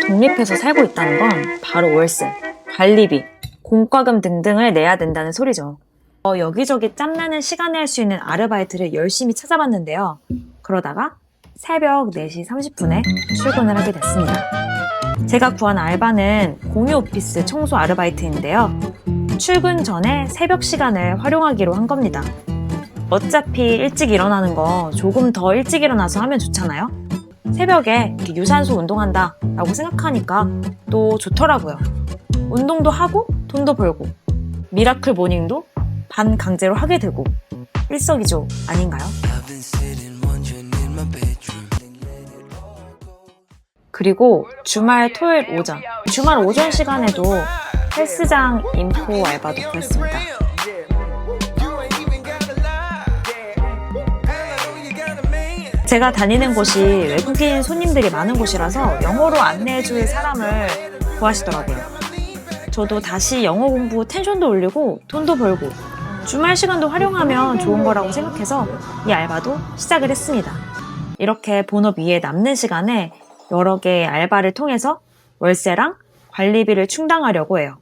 독립해서 살고 있다는 건 바로 월세, 관리비, 공과금 등등을 내야 된다는 소리죠. 어, 여기저기 짬나는 시간에 할 수 있는 아르바이트를 열심히 찾아봤는데요. 그러다가 새벽 4시 30분에 출근을 하게 됐습니다. 제가 구한 알바는 공유 오피스 청소 아르바이트인데요. 출근 전에 새벽 시간을 활용하기로 한 겁니다. 어차피 일찍 일어나는 거 조금 더 일찍 일어나서 하면 좋잖아요? 새벽에 유산소 운동한다 라고 생각하니까 또 좋더라고요. 운동도 하고 돈도 벌고 미라클 모닝도 반 강제로 하게 되고 일석이조 아닌가요? 그리고 주말 토요일 오전 주말 오전 시간에도 헬스장 인포 알바도 구했습니다. 제가 다니는 곳이 외국인 손님들이 많은 곳이라서 영어로 안내해줄 사람을 구하시더라고요. 저도 다시 영어 공부 텐션도 올리고 돈도 벌고 주말 시간도 활용하면 좋은 거라고 생각해서 이 알바도 시작을 했습니다. 이렇게 본업 위에 남는 시간에 여러 개의 알바를 통해서 월세랑 관리비를 충당하려고 해요.